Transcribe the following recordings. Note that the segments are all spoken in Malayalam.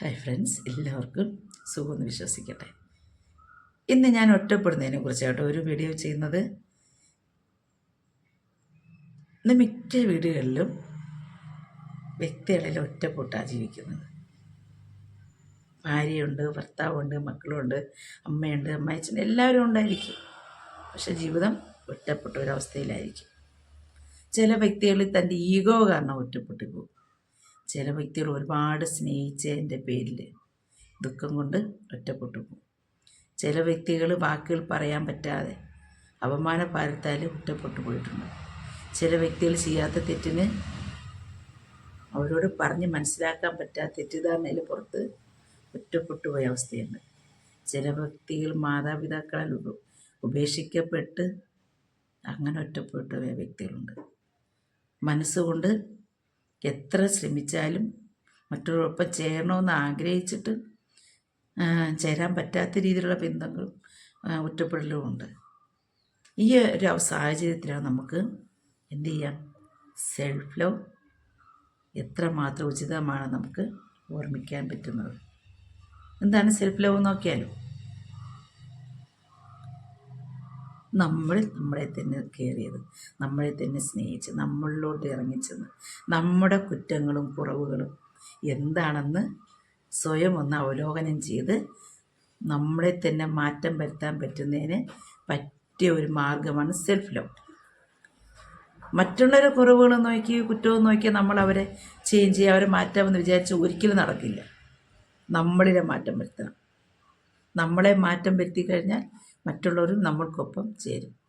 ഹായ് ഫ്രണ്ട്സ് എല്ലാവർക്കും സുഖമെന്ന് വിശ്വസിക്കട്ടെ. ഇന്ന് ഞാൻ ഒറ്റപ്പെടുന്നതിനെ കുറിച്ചായിട്ട് ഒരു വീഡിയോ ചെയ്യുന്നത്. ഇന്ന് മിക്ക വീടുകളിലും വ്യക്തികളിൽ ഒറ്റപ്പെട്ടാണ് ജീവിക്കുന്നത്. ഭാര്യയുണ്ട് ഭർത്താവുണ്ട് മക്കളുണ്ട് അമ്മയുണ്ട് അമ്മയച്ഛൻ എല്ലാവരും ഉണ്ടായിരിക്കും. പക്ഷെ ജീവിതം ഒറ്റപ്പെട്ട ഒരവസ്ഥയിലായിരിക്കും ചില വ്യക്തികളിൽ തന്റെ ഈഗോ കാരണം ഒറ്റപ്പെട്ടു പോകും. ചില വ്യക്തികൾ ഒരുപാട് സ്നേഹിച്ചതിന്റെ പേരിൽ ദുഃഖം കൊണ്ട് ഒറ്റപ്പെട്ടു പോകും. ചില വ്യക്തികൾ വാക്കുകൾ പറയാൻ പറ്റാതെ അപമാനഭാരത്താൽ ഒറ്റപ്പെട്ടു പോയിട്ടുണ്ട്. ചില വ്യക്തികൾ ചെയ്യാത്ത തെറ്റിന് അവരോട് പറഞ്ഞ് മനസ്സിലാക്കാൻ പറ്റാത്ത തെറ്റിദ്ധാരണയിൽ പുറത്ത് ഒറ്റപ്പെട്ടു പോയ അവസ്ഥയുണ്ട്. ചില വ്യക്തികൾ മാതാപിതാക്കളാൽ ഉപ ഉപേക്ഷിക്കപ്പെട്ട് അങ്ങനെ ഒറ്റപ്പെട്ടു വ്യക്തികളുണ്ട്. മനസ്സുകൊണ്ട് എത്ര ശ്രമിച്ചാലും മറ്റൊരൊപ്പം ചേരണമെന്ന് ആഗ്രഹിച്ചിട്ട് ചേരാൻ പറ്റാത്ത രീതിയിലുള്ള ബന്ധങ്ങളും ഒറ്റപ്പെടലും ഉണ്ട്. ഈ ഒരു സാഹചര്യത്തിലാണ് നമുക്ക് എന്ത് ചെയ്യാം? സെൽഫ് ലവ് എത്രമാത്രം ഉചിതമാണ് നമുക്ക് ഓർമ്മിക്കാൻ പറ്റുന്നത്. എന്താണ് സെൽഫ് ലവ് നോക്കിയാലും? നമ്മൾ നമ്മളെ തന്നെ കയറിയത് നമ്മളെ തന്നെ സ്നേഹിച്ച് നമ്മളിലോട്ട് ഇറങ്ങിച്ചെന്ന് നമ്മുടെ കുറ്റങ്ങളും കുറവുകളും എന്താണെന്ന് സ്വയം ഒന്ന് അവലോകനം ചെയ്ത് നമ്മളെ തന്നെ മാറ്റം വരുത്താൻ പറ്റുന്നതിന് പറ്റിയ ഒരു മാർഗമാണ് സെൽഫ് ലവ് മറ്റുള്ളവരെ കുറവുകൾ നോക്കി കുറ്റവും നോക്കി നമ്മൾ അവരെ ചേഞ്ച് ചെയ്യുക അവരെ മാറ്റാമെന്ന് വിചാരിച്ച് ഒരിക്കലും നടക്കില്ല. നമ്മളിലെ മാറ്റം വരുത്തണം. നമ്മളെ മാറ്റം വരുത്തി കഴിഞ്ഞാൽ മറ്റുള്ളവരും നമ്മൾക്കൊപ്പം ചേരും.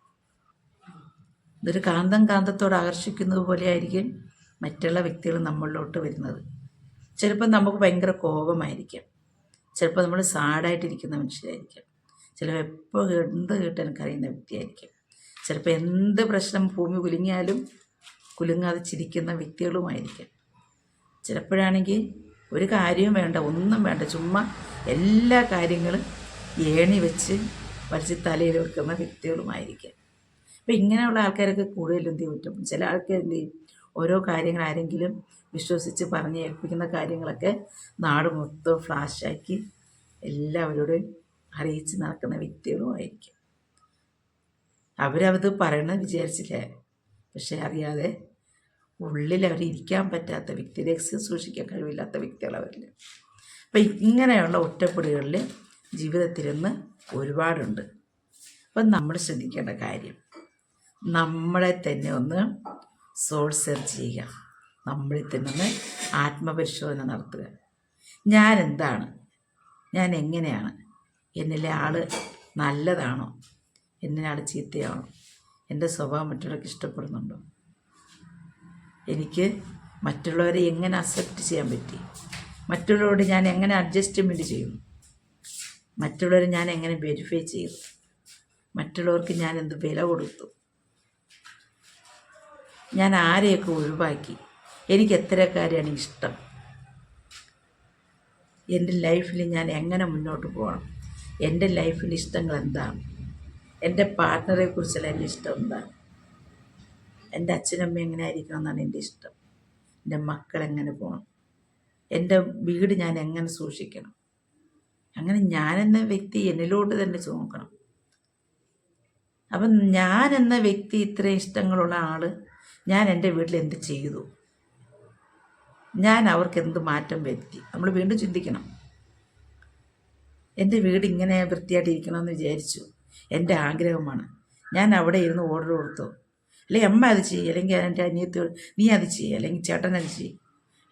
ഇതൊരു കാന്തം കാന്തത്തോട് ആകർഷിക്കുന്നത് പോലെയായിരിക്കും മറ്റുള്ള വ്യക്തികൾ നമ്മളിലോട്ട് വരുന്നത്. ചിലപ്പോൾ നമുക്ക് ഭയങ്കര കോപമായിരിക്കാം. ചിലപ്പോൾ നമ്മൾ സാഡായിട്ടിരിക്കുന്ന മനുഷ്യരായിരിക്കാം. ചിലപ്പോൾ എപ്പോൾ എന്ത് കേട്ടാലും കറിയുന്ന വ്യക്തിയായിരിക്കും. ചിലപ്പോൾ എന്ത് പ്രശ്നം ഭൂമി കുലുങ്ങിയാലും കുലുങ്ങാതെ ചിരിക്കുന്ന വ്യക്തികളുമായിരിക്കാം. ചിലപ്പോഴാണെങ്കിൽ ഒരു കാര്യവും വേണ്ട ഒന്നും വേണ്ട ചുമ്മാ എല്ലാ കാര്യങ്ങളും ഏണി വെച്ച് വലിച്ച് തലയിൽ വെക്കുന്ന വ്യക്തികളുമായിരിക്കാം. അപ്പം ഇങ്ങനെയുള്ള ആൾക്കാരൊക്കെ കൂടുതൽ എന്ത് പറ്റും. ചില ആൾക്കാർ എന്ത് ചെയ്യും? ഓരോ കാര്യങ്ങൾ ആരെങ്കിലും വിശ്വസിച്ച് പറഞ്ഞ് ഏൽപ്പിക്കുന്ന കാര്യങ്ങളൊക്കെ നാട് മൊത്തം ഫ്ലാഷാക്കി എല്ലാവരോടും അറിയിച്ച് നടക്കുന്ന വ്യക്തികളുമായിരിക്കും. അവരത് പറയണമെന്ന് വിചാരിച്ചില്ല. പക്ഷെ അറിയാതെ ഉള്ളിൽ അവർ പറ്റാത്ത വ്യക്തി രഹസ്യം സൂക്ഷിക്കാൻ കഴിവില്ലാത്ത വ്യക്തികളവരിൽ അപ്പം ഇങ്ങനെയുള്ള ഒറ്റപ്പെടുകളിൽ ജീവിതത്തിൽ നിന്ന് ഒരുപാടുണ്ട്. അപ്പം നമ്മൾ ശ്രദ്ധിക്കേണ്ട കാര്യം നമ്മളെ തന്നെ ഒന്ന് സോൾ സെർച്ച് ചെയ്യുക. നമ്മളിൽ തന്നെ ഒന്ന് ആത്മപരിശോധന നടത്തുക. ഞാൻ എന്താണ്? ഞാൻ എങ്ങനെയാണ്? എന്നിലെ ആൾ നല്ലതാണോ? എന്നിലെ ആൾ ചീത്തയാണോ? എന്റെ സ്വഭാവം മറ്റുള്ളവർക്ക് ഇഷ്ടപ്പെടുന്നുണ്ടോ? എനിക്ക് മറ്റുള്ളവരെ എങ്ങനെ അക്സെപ്റ്റ് ചെയ്യാൻ പറ്റി? മറ്റുള്ളവരോട് ഞാൻ എങ്ങനെ അഡ്ജസ്റ്റ്മെന്റ് ചെയ്യും? മറ്റുള്ളവരെ ഞാൻ എങ്ങനെ വെരിഫൈ ചെയ്തു മറ്റുള്ളവർക്ക് ഞാൻ എന്ത് വില കൊടുത്തു? ഞാൻ ആരെയൊക്കെ ഒഴിവാക്കി? എനിക്ക് എത്ര കാര്യമാണ് ഇഷ്ടം? എന്റെ ലൈഫിൽ ഞാൻ എങ്ങനെ മുന്നോട്ട് പോകണം? എന്റെ ലൈഫിൽ ഇഷ്ടങ്ങൾ എന്താണ്? എന്റെ പാർട്ട്ണറെ കുറിച്ചുള്ള എന്റെ ഇഷ്ടം എന്താണ്? എന്റെ അച്ഛനമ്മ എങ്ങനെ ആയിരിക്കണം എന്നാണ് എന്റെ ഇഷ്ടം? എന്റെ മക്കൾ എങ്ങനെ പോകണം? എന്റെ വീട് ഞാൻ എങ്ങനെ സൂക്ഷിക്കണം? അങ്ങനെ ഞാൻ എന്ന വ്യക്തി എന്നിലോട്ട് തന്നെ നോക്കണം അപ്പം ഞാൻ എന്ന വ്യക്തി ഇത്രയും ഇഷ്ടങ്ങളുള്ള ആൾ ഞാൻ എന്റെ വീട്ടിൽ എന്ത് ചെയ്തു? ഞാൻ അവർക്ക് എന്ത് മാറ്റം വരുത്തി? നമ്മൾ വീണ്ടും ചിന്തിക്കണം. എന്റെ വീട് ഇങ്ങനെ വൃത്തിയായിട്ടിരിക്കണമെന്ന് വിചാരിച്ചു. എന്റെ ആഗ്രഹമാണ്. ഞാൻ അവിടെ ഇരുന്ന് ഓർഡർ കൊടുത്തു. അല്ലെങ്കിൽ അമ്മ അത് ചെയ്യും. അല്ലെങ്കിൽ എന്റെ അനിയത്തി നീ അത് ചെയ്യും. അല്ലെങ്കിൽ ചേട്ടൻ അത് ചെയ്യും.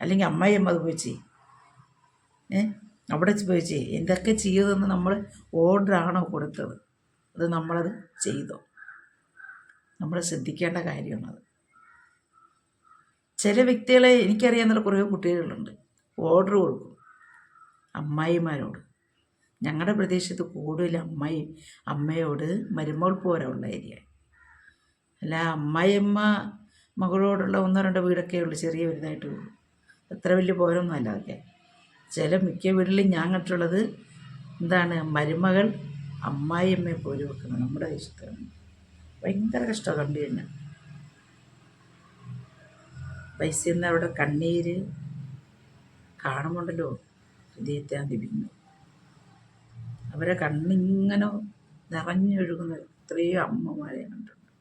അല്ലെങ്കിൽ അമ്മായി അമ്മ അത് പോയി ചെയ്യും. ഏ? അവിടെ ചെയ്യും എന്തൊക്കെ ചെയ്തതെന്ന് നമ്മൾ ഓർഡറാണോ കൊടുത്തത്? അത് നമ്മളത് ചെയ്തോ? നമ്മൾ ശ്രദ്ധിക്കേണ്ട കാര്യമാണത്. ചില വ്യക്തികളെ എനിക്കറിയാവുന്ന കുറേ കുട്ടികളുണ്ട്. ഓർഡർ കൊടുക്കും. അമ്മായിമാരോട്. ഞങ്ങളുടെ പ്രദേശത്ത് കൂടുതൽ അമ്മായി അമ്മയോട് മരുമോൾ പോരാ ഏരിയ. അല്ല അമ്മായിയമ്മ മകളോടുള്ള ഒന്നോ രണ്ടോ വീടൊക്കെ ഉള്ളൂ ചെറിയ വലുതായിട്ട് ഉള്ളൂ അത്ര വലിയ പോരൊന്നും അല്ല അതൊക്കെ. ചില മിക്ക വീട്ടിലും ഞാൻ കണ്ടിട്ടുള്ളത് എന്താണ് മരുമകൾ അമ്മായിയമ്മയെ പോലും വെക്കുന്നത് നമ്മുടെ ഇഷ്ടമാണ് ഭയങ്കര കഷ്ടമാണ് കണ്ടു കഴിഞ്ഞാൽ. പൈസ അവിടെ കണ്ണീര് കാണുന്നുണ്ടല്ലോ ഹൃദയത്തെ ലഭിക്കുന്നു അവരെ കണ്ണിങ്ങനെ നിറഞ്ഞൊഴുകുന്ന എത്രയോ അമ്മമാരെ കണ്ടിട്ടുണ്ട്.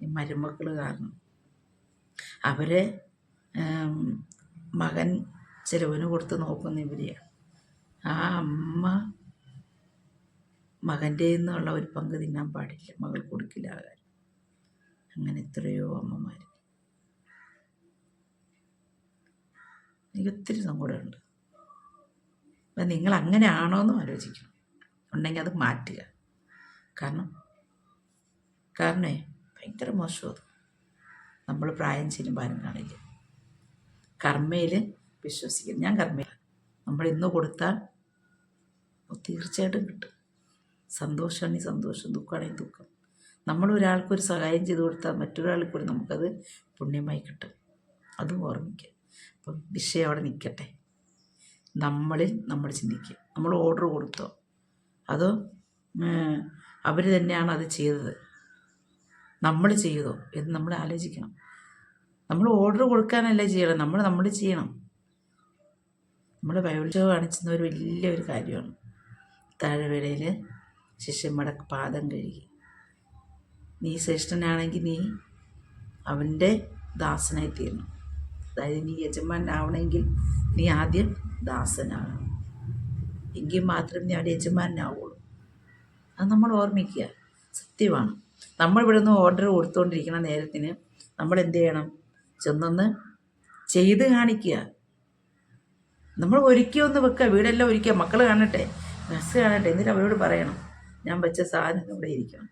ഈ മരുമക്കൾ കാരണം. അവരെ മകൻ ചിലവിന് കൊടുത്ത് നോക്കുന്ന ഇവരെയാണ് ആ അമ്മ മകന്റെ നിന്നുള്ള ഒരു പങ്ക് തിന്നാൻ പാടില്ല. മകൾ കൊടുക്കില്ല ആകാൻ അങ്ങനെ എത്രയോ അമ്മമാർ എനിക്ക് ഒത്തിരി സങ്കടമുണ്ട്. അപ്പം നിങ്ങൾ അങ്ങനെ ആണോ എന്നും ആലോചിക്കണം. ഉണ്ടെങ്കിൽ അത് മാറ്റുക. കാരണം കാരണേ ഭയങ്കര മോശം അത്. നമ്മൾ പ്രായം ചെല്ലുമ്പോൾ ആരും കാണില്ല. കർമ്മയിൽ വിശ്വസിക്കും ഞാൻ കർമ്മി നമ്മൾ ഇന്ന് കൊടുത്താൽ തീർച്ചയായിട്ടും കിട്ടും. സന്തോഷമാണെങ്കിൽ സന്തോഷം ദുഃഖമാണെങ്കിൽ ദുഃഖം. നമ്മൾ ഒരാൾക്കൊരു സഹായം ചെയ്തു കൊടുത്താൽ മറ്റൊരാൾക്ക് കൂടി നമുക്കത് പുണ്യമായി കിട്ടും. അതും ഓർമ്മിക്കുക. അപ്പം വിഷയം അവിടെ നിൽക്കട്ടെ. നമ്മളിൽ നമ്മൾ ചിന്തിക്കുക. നമ്മൾ ഓർഡർ കൊടുത്തോ? അതോ അവർ തന്നെയാണ് അത് ചെയ്തത്? നമ്മൾ ചെയ്തോ എന്ന് നമ്മൾ ആലോചിക്കണം. നമ്മൾ ഓർഡർ കൊടുക്കാനല്ല ചെയ്യണം. നമ്മൾ നമ്മൾ ചെയ്യണം. നമ്മൾ ബയോളജി കാണിച്ചുന്ന ഒരു വലിയൊരു കാര്യമാണ്. താഴെവേളയിൽ ശിഷ്യന്മാരുടെ പാദം കഴുകി. നീ ശ്രേഷ്ഠനാണെങ്കിൽ നീ അവന്റെ ദാസനായി തീരണം അതായത് നീ യജമാനാവണമെങ്കിൽ നീ ആദ്യം ദാസനാകണം എങ്കിൽ മാത്രം നീ അവിടെ യജമാനാവുള്ളൂ. അത് നമ്മൾ ഓർമ്മിക്കുക. സത്യമാണ്. നമ്മൾ ഇവിടെ നിന്ന് ഓർഡർ കൊടുത്തുകൊണ്ടിരിക്കുന്ന നേരത്തിന് നമ്മൾ എന്ത് ചെയ്യണം? ചെന്നൊന്ന് ചെയ്ത് കാണിക്കുക. നമ്മൾ ഒരുക്കി ഒന്ന് വെക്കുക വീടെല്ലാം ഒരുക്കുക മക്കൾ കാണട്ടെ ബസ് കാണട്ടെ എന്നിട്ട് അവരോട് പറയണം ഞാൻ വെച്ച സാധനം ഇവിടെ ഇരിക്കണം.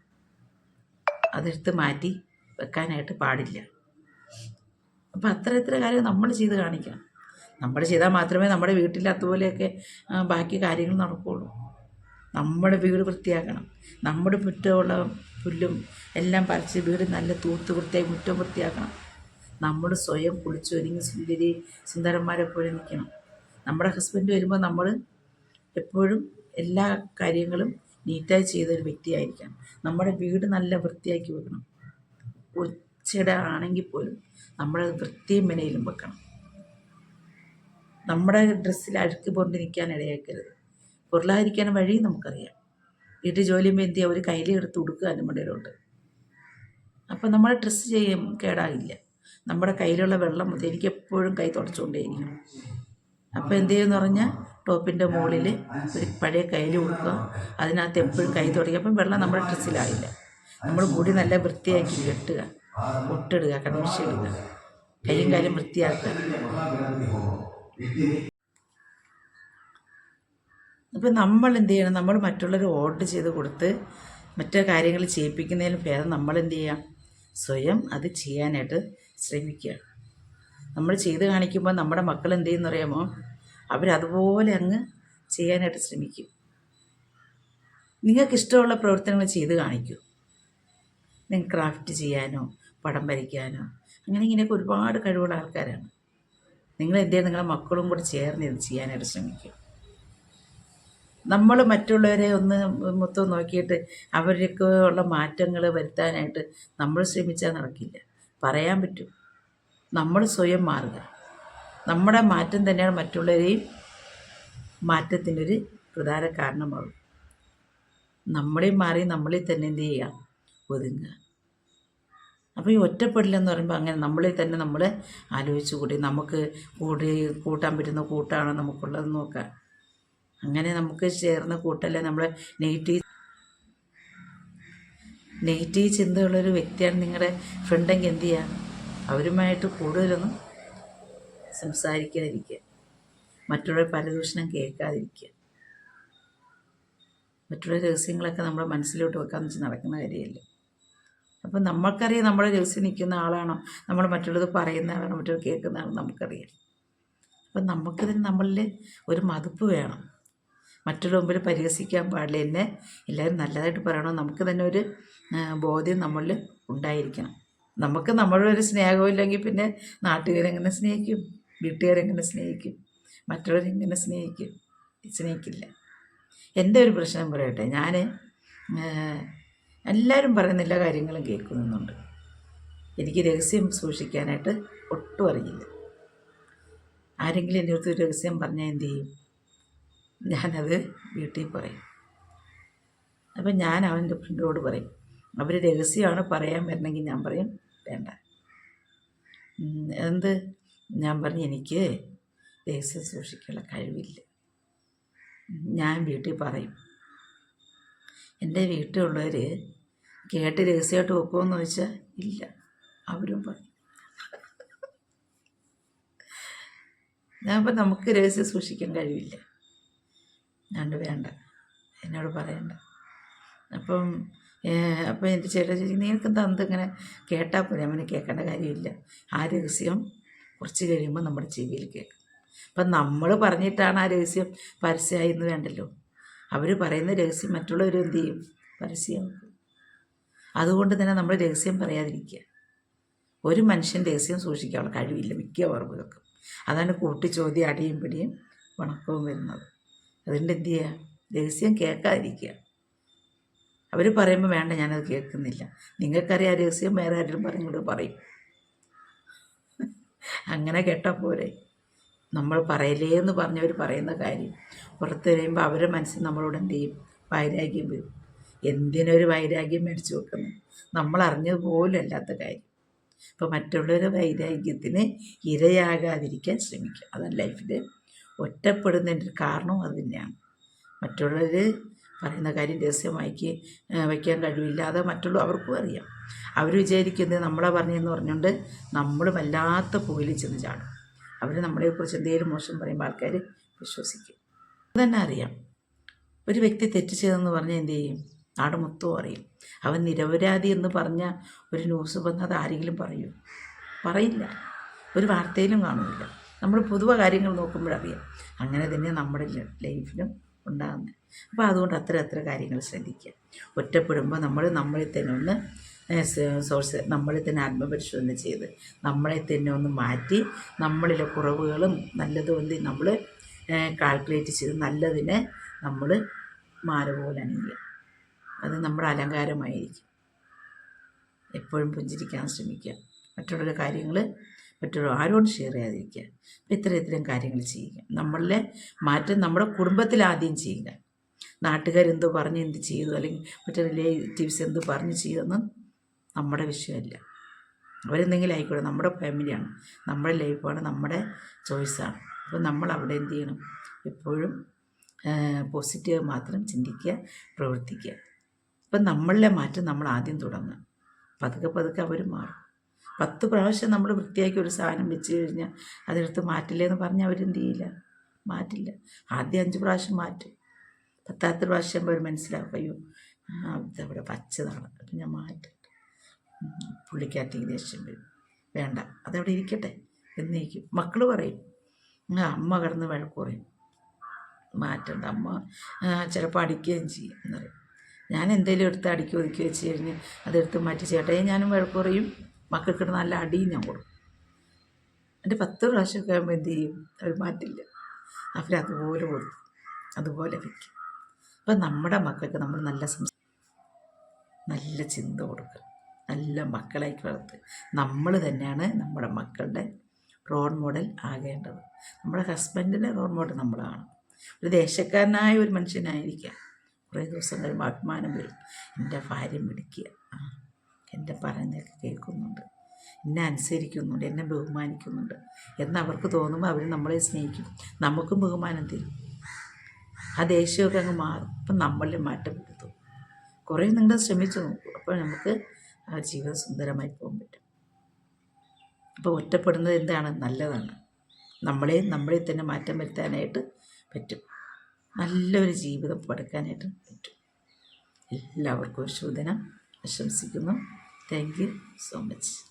അതെടുത്ത് മാറ്റി വെക്കാനായിട്ട് പാടില്ല. അപ്പം അത്ര ഇത്ര കാര്യം നമ്മൾ ചെയ്ത് കാണിക്കണം. നമ്മൾ ചെയ്താൽ മാത്രമേ നമ്മുടെ വീട്ടിൽ അതുപോലെയൊക്കെ ബാക്കി കാര്യങ്ങൾ നടക്കുകയുള്ളൂ നമ്മുടെ വീട് വൃത്തിയാക്കണം. നമ്മുടെ മുറ്റമുള്ള പുല്ലും എല്ലാം പറിച്ച് വീട് നല്ല തൂത്ത് വൃത്തിയായി മുറ്റം വൃത്തിയാക്കണം. നമ്മൾ സ്വയം കുളിച്ചൊരുങ്ങി സുന്ദരി സുന്ദരന്മാരെ പോലെ നിൽക്കണം. നമ്മുടെ ഹസ്ബൻഡ് വരുമ്പോൾ നമ്മൾ എപ്പോഴും എല്ലാ കാര്യങ്ങളും നീറ്റായി ചെയ്തൊരു വ്യക്തിയായിരിക്കണം. നമ്മുടെ വീട് നല്ല വൃത്തിയാക്കി വെക്കണം. ഉച്ചയുടെ ആണെങ്കിൽ പോലും നമ്മൾ വൃത്തിയും മെനയിലും വെക്കണം. നമ്മുടെ ഡ്രസ്സിൽ അഴുക്ക് നിൽക്കാൻ ഇടയാക്കരുത്. പൊരുളാതിരിക്കാൻ വഴി നമുക്കറിയാം. വീട്ടിൽ ജോലി ചെയ്യുമ്പോൾ എന്ത് ചെയ്യുക ഒരു കയ്യിലെടുത്ത് ഉടുക്കുക നമ്മുടെ അപ്പം നമ്മൾ ഡ്രസ്സ് ചെയ്യും കേടാകില്ല നമ്മുടെ കയ്യിലുള്ള വെള്ളം മുതൽ എനിക്ക് എപ്പോഴും കൈ തുടച്ചുകൊണ്ടേയിരിക്കണം. അപ്പോൾ എന്ത് ചെയ്യുമെന്ന് പറഞ്ഞാൽ ടോപ്പിന്റെ മുകളിൽ ഒരു പഴയ കയ്യിൽ കൊടുക്കുക. അതിനകത്ത് എപ്പോഴും കൈ തുടങ്ങിയപ്പം വെള്ളം നമ്മുടെ ഡ്രസ്സിലായില്ല നമ്മൾ മുടി നല്ല വൃത്തിയാക്കി കെട്ടുക. ഒട്ടിടുക കൺമിഷി ഇടുക. കൈയും കാലും വൃത്തിയാക്കുക. അപ്പം നമ്മൾ എന്ത് ചെയ്യണം? നമ്മൾ മറ്റുള്ളവർ ഓർഡർ ചെയ്ത് കൊടുത്ത് മറ്റേ കാര്യങ്ങൾ ചെയ്യിപ്പിക്കുന്നതിലും ഭേദം നമ്മൾ എന്ത് ചെയ്യാം സ്വയം അത് ചെയ്യാനായിട്ട് ശ്രമിക്കുക. നമ്മൾ ചെയ്ത് കാണിക്കുമ്പോൾ നമ്മുടെ മക്കൾ എന്ത് ചെയ്യുന്നറിയാമോ അവരതുപോലെ അങ്ങ് ചെയ്യാനായിട്ട് ശ്രമിക്കും. നിങ്ങൾക്ക് ഇഷ്ടമുള്ള പ്രവർത്തനങ്ങൾ ചെയ്ത് കാണിക്കൂ. നിങ്ങൾ ക്രാഫ്റ്റ് ചെയ്യാനോ പടം വരയ്ക്കാനോ അങ്ങനെ ഇങ്ങനെയൊക്കെ ഒരുപാട് കഴിവുള്ള ആൾക്കാരാണ്. നിങ്ങൾ എന്ത് ചെയ്യുക നിങ്ങളുടെ മക്കളും കൂടെ ചേർന്ന് ഇത് ചെയ്യാനായിട്ട് ശ്രമിക്കും. നമ്മൾ മറ്റുള്ളവരെ ഒന്ന് മൊത്തം നോക്കിയിട്ട് അവർക്ക് ഉള്ള മാറ്റങ്ങൾ വരുത്താനായിട്ട് നമ്മൾ ശ്രമിച്ചാൽ നടക്കില്ല. പറയാൻ പറ്റും. നമ്മൾ സ്വയം മാറുക. നമ്മുടെ മാറ്റം തന്നെയാണ് മറ്റുള്ളവരെയും മാറ്റത്തിനൊരു പ്രധാന കാരണമാകും നമ്മളെയും മാറി നമ്മളിൽ തന്നെ എന്ത് ചെയ്യുക? ഒതുങ്ങുക. അപ്പോൾ ഈ ഒറ്റപ്പെടലെന്ന് പറയുമ്പോൾ അങ്ങനെ നമ്മളിൽ തന്നെ നമ്മൾ ആലോചിച്ച് കൂടി നമുക്ക് കൂടി കൂട്ടാൻ പറ്റുന്ന കൂട്ടാണ് നമുക്കുള്ളത് നോക്കുക. അങ്ങനെ നമുക്ക് ചേർന്ന കൂട്ടല്ലേ നമ്മളെ നെഗറ്റീവ് നെഗറ്റീവ് ചിന്തയുള്ളൊരു വ്യക്തിയാണ് നിങ്ങളുടെ ഫ്രണ്ടെങ്കിൽ എന്ത് ചെയ്യുക? അവരുമായിട്ട് കൂടുതലൊന്നും സംസാരിക്കാതിരിക്കുക. മറ്റുള്ള പരദൂഷണം കേൾക്കാതിരിക്കുക. മറ്റുള്ള രഹസ്യങ്ങളൊക്കെ നമ്മുടെ മനസ്സിലോട്ട് വെക്കാന്ന് വെച്ച് നടക്കുന്ന കാര്യമല്ലേ? അപ്പം നമ്മൾക്കറിയാം നമ്മുടെ രഹസ്യം നിൽക്കുന്ന ആളാണോ? നമ്മൾ മറ്റുള്ളത് പറയുന്ന ആളാണോ? മറ്റുള്ളത് കേൾക്കുന്ന ആളാണോ? നമുക്കറിയാം. അപ്പം നമുക്കിതിന് നമ്മളിൽ ഒരു മതിപ്പ് വേണം. മറ്റുള്ള മുമ്പിൽ പരിഹസിക്കാൻ പാടില്ല. എന്നെ എല്ലാവരും നല്ലതായിട്ട് പറയണം. നമുക്ക് തന്നെ ഒരു ബോധ്യം നമ്മളിൽ ഉണ്ടായിരിക്കണം. നമുക്ക് നമ്മളൊരു സ്നേഹവും സ്നേഹമില്ലെങ്കിൽ പിന്നെ നാട്ടുകാരെങ്ങനെ സ്നേഹിക്കും? വീട്ടുകാരെങ്ങനെ സ്നേഹിക്കും? മറ്റുള്ളവരെങ്ങനെ സ്നേഹിക്കും? സ്നേഹിക്കില്ല. എന്റെ ഒരു പ്രശ്നം പറയട്ടെ. ഞാൻ എല്ലാവരും പറയുന്ന എല്ലാ കാര്യങ്ങളും കേൾക്കുന്നുണ്ട്. എനിക്ക് രഹസ്യം സൂക്ഷിക്കാനായിട്ട് ഒട്ടും അറിയില്ല. ആരെങ്കിലും എന്റെ അടുത്ത് രഹസ്യം പറഞ്ഞാൽ എന്തു ചെയ്യും? ഞാനത് വീട്ടിൽ പറയും. അപ്പം ഞാൻ അവന്റെ ഫ്രണ്ടിനോട് പറയും. അവർ രഹസ്യമാണ് പറയാൻ വരണമെങ്കിൽ ഞാൻ പറയും. വേണ്ട. എന്ത്? ഞാൻ പറഞ്ഞു എനിക്ക് രഹസ്യം സൂക്ഷിക്കാനുള്ള കഴിവില്ല. ഞാൻ വീട്ടിൽ പറയും. എന്റെ വീട്ടിലുള്ളവർ കേട്ട് രഹസ്യമായിട്ട് വെക്കുമെന്ന് ചോദിച്ചാൽ ഇല്ല. അവരും പറയും. ഇപ്പം നമുക്ക് രഹസ്യം സൂക്ഷിക്കാൻ കഴിവില്ല. ഞാണ്ട് വേണ്ട. എന്നോട് പറയണ്ട. അപ്പം ഏഹ്, അപ്പം എന്റെ ചേട്ടാ ചോദിച്ചു നിനക്കെന്താ എന്ത് ഇങ്ങനെ കേട്ടാൽ പോലെ അവനെ കേൾക്കേണ്ട കാര്യമില്ല. ആ രഹസ്യം കുറച്ച് കഴിയുമ്പോൾ നമ്മുടെ ചെവിയിൽ കേൾക്കും. അപ്പം നമ്മൾ പറഞ്ഞിട്ടാണ് ആ രഹസ്യം പരസ്യമായി എന്ന് വേണ്ടല്ലോ. അവർ പറയുന്ന രഹസ്യം മറ്റുള്ളവർ എന്ത് ചെയ്യും? പരസ്യമാക്കും അതുകൊണ്ട് തന്നെ നമ്മൾ രഹസ്യം പറയാതിരിക്കുക. ഒരു മനുഷ്യൻ രഹസ്യം സൂക്ഷിക്കാനുള്ള കഴിവില്ല മിക്ക ഓർമ്മകൾക്കും അതാണ് കൂട്ടിച്ചോദ്യം അടിയും പിടിയും വണക്കവും വരുന്നത്. അതുകൊണ്ട് എന്ത് ചെയ്യുക രഹസ്യം കേൾക്കാതിരിക്കുക. അവർ പറയുമ്പോൾ വേണ്ട ഞാനത് കേൾക്കുന്നില്ല. നിങ്ങൾക്കറിയാം രഹസ്യം വേറെ ആരെങ്കിലും പറഞ്ഞുകൊണ്ട് പറയും. അങ്ങനെ കേട്ടാൽ പോരെ. നമ്മൾ പറയലേ എന്ന് പറഞ്ഞവർ പറയുന്ന കാര്യം പുറത്ത് കഴിയുമ്പോൾ അവരെ മനസ്സിൽ നമ്മളോട് എന്ത് ചെയ്യും? വൈരാഗ്യം വരും. എന്തിനൊരു വൈരാഗ്യം മേടിച്ചു വെക്കുന്നു? നമ്മൾ അറിഞ്ഞത് പോലും അല്ലാത്ത കാര്യം. അപ്പോൾ മറ്റുള്ളവരുടെ വൈരാഗ്യത്തിന് ഇരയാകാതിരിക്കാൻ ശ്രമിക്കുക. അതാണ് ലൈഫിൽ ഒറ്റപ്പെടുന്നതിന്റെ കാരണവും അത് തന്നെയാണ്. മറ്റുള്ളവർ പറയുന്ന കാര്യം രഹസ്യമാക്കി വയ്ക്കാൻ കഴിവില്ല അത് മറ്റുള്ള അവർക്കും അറിയാം. അവർ വിചാരിക്കുന്നത് നമ്മളെ പറഞ്ഞെന്ന് പറഞ്ഞുകൊണ്ട് നമ്മൾ വല്ലാത്ത പുകയിൽ ചെന്ന് ചാടും. അവർ നമ്മളെക്കുറിച്ച് എന്തെങ്കിലും മോശം പറയുമ്പോൾ ആൾക്കാർ വിശ്വസിക്കും. അത് തന്നെ അറിയാം. ഒരു വ്യക്തി തെറ്റ് ചെയ്തെന്ന് പറഞ്ഞാൽ എന്ത് ചെയ്യും? നാട് മൊത്തവും അറിയും. അവൻ നിരപരാധി എന്ന് പറഞ്ഞ ഒരു ന്യൂസ് വന്ന് അത് ആരെങ്കിലും പറയൂ? പറയില്ല. ഒരു വാർത്തയിലും കാണുന്നില്ല. നമ്മൾ പൊതുവെ കാര്യങ്ങൾ നോക്കുമ്പോഴറിയാം. അങ്ങനെ തന്നെ നമ്മുടെ ലൈഫിലും ഉണ്ടാകുന്നത്. അപ്പോൾ അതുകൊണ്ട് അത്ര അത്ര കാര്യങ്ങൾ ശ്രദ്ധിക്കുക. ഒറ്റപ്പെടുമ്പോൾ നമ്മൾ നമ്മളിൽ തന്നെ ഒന്ന് സോഴ്സ് നമ്മളിൽ തന്നെ ആത്മപരിശോധന ചെയ്ത് നമ്മളെ തന്നെ ഒന്ന് മാറ്റി നമ്മളിലെ കുറവുകളും നല്ലതും എന്ത് നമ്മൾ കാൽക്കുലേറ്റ് ചെയ്ത് നല്ലതിനെ നമ്മൾ മാല പോലെ അണിയുക അത് നമ്മുടെ അലങ്കാരമായിരിക്കും. എപ്പോഴും പുഞ്ചിരിക്കാൻ ശ്രമിക്കുക. മറ്റുള്ളവരുടെ കാര്യങ്ങൾ മറ്റുള്ള ആരോടും ഷെയർ ചെയ്യാതിരിക്കുക. ഇത്തരം ഇത്തരം കാര്യങ്ങൾ ചെയ്യുക. നമ്മളിലെ മാറ്റം നമ്മുടെ കുടുംബത്തിൽ ആദ്യം ചെയ്യുക. നാട്ടുകാരെന്തോ പറഞ്ഞ് എന്ത് ചെയ്തു? അല്ലെങ്കിൽ മറ്റു റിലേറ്റീവ്സ് എന്ത് പറഞ്ഞ് ചെയ്തെന്നും നമ്മുടെ വിഷയമല്ല. അവരെന്തെങ്കിലും ആയിക്കോട്ടെ നമ്മുടെ ഫാമിലിയാണ് നമ്മുടെ ലൈഫാണ് നമ്മുടെ ചോയ്സാണ് അപ്പോൾ നമ്മൾ അവിടെ എന്ത് ചെയ്യണം? എപ്പോഴും പോസിറ്റീവ് മാത്രം ചിന്തിക്കുക പ്രവർത്തിക്കുക. അപ്പം നമ്മളിലെ മാറ്റം നമ്മൾ ആദ്യം തുടങ്ങുക. പതുക്കെ പതുക്കെ അവർ മാറും. പത്ത് പ്രാവശ്യം നമ്മൾ വൃത്തിയാക്കി ഒരു സാധനം വെച്ച് കഴിഞ്ഞാൽ അതെടുത്ത് മാറ്റില്ല എന്ന് പറഞ്ഞാൽ അവരെന്ത് ചെയ്യില്ല? മാറ്റില്ല. ആദ്യം അഞ്ച് പ്രാവശ്യം മാറ്റും. പത്താമത്തെ പ്രാവശ്യം പോയി മനസ്സിലാക്കും അയ്യോ ഇതവിടെ പച്ചതാണ് അപ്പം ഞാൻ മാറ്റി ഉം, പുള്ളിക്കാരത്തേക്ക് ദേഷ്യം വരും. വേണ്ട അതവിടെ ഇരിക്കട്ടെ എന്നേക്കും മക്കൾ പറയും ആ അമ്മ കിടന്ന് വഴക്ക് പറയും. മാറ്റണ്ട അമ്മ ചിലപ്പോൾ അടിക്കുകയും ചെയ്യും എന്ന് പറയും. ഞാൻ എന്തെങ്കിലും എടുത്ത് അടിക്കുക ഒതുക്കി വെച്ച് കഴിഞ്ഞ് അതെടുത്ത് മാറ്റി ചേട്ടേ ഞാനും വഴക്ക് പറയും. മക്കൾക്ക് നല്ല അടിയും ഞാൻ കൊടുക്കും. എന്റെ പത്ത് പ്രാവശ്യമൊക്കെ ആകുമ്പോൾ എന്ത് ചെയ്യും? അവർ മാറ്റില്ല. അവർ അതുപോലെ കൊടുക്കും. അതുപോലെ വയ്ക്കും. അപ്പം നമ്മുടെ മക്കൾക്ക് നമ്മൾ നല്ല സംസ് നല്ല ചിന്ത കൊടുക്കുക. നല്ല മക്കളായിട്ട് വളർത്ത് നമ്മൾ തന്നെയാണ് നമ്മുടെ മക്കളുടെ റോൾ മോഡൽ ആകേണ്ടത്. നമ്മുടെ ഹസ്ബൻഡിന്റെ റോൾ മോഡൽ നമ്മളാണ്. ഒരു ദേശക്കാരനായ ഒരു മനുഷ്യനായിരിക്കാം. കുറേ ദിവസം കഴിയുമ്പോൾ അഭിമാനം വരും. എന്റെ ഭാര്യ മിടിക്കുക എന്റെ പറയുന്നതൊക്കെ കേൾക്കുന്നുണ്ട്. എന്നെ അനുസരിക്കുന്നുണ്ട്. എന്നെ ബഹുമാനിക്കുന്നുണ്ട്. എന്നവർക്ക് തോന്നുമ്പോൾ അവർ നമ്മളെ സ്നേഹിക്കും. നമുക്കും ബഹുമാനം തരും. ആ ദേഷ്യമൊക്കെ അങ്ങ് മാറും. അപ്പം നമ്മളിൽ മാറ്റം വരുത്തും. കുറേ നിങ്ങൾ ശ്രമിച്ചു നോക്കൂ. അപ്പോൾ നമുക്ക് ആ ജീവിതം സുന്ദരമായി പോകാൻ പറ്റും. അപ്പോൾ ഒറ്റപ്പെടുന്നത് എന്താണ്? നല്ലതാണ്. നമ്മളെ നമ്മളെ തന്നെ മാറ്റം വരുത്താനായിട്ട് പറ്റും. നല്ലൊരു ജീവിതം പടുക്കാനായിട്ട് പറ്റും. എല്ലാവർക്കും ശുഭദിനം ആശംസിക്കുന്നു. Thank you so much.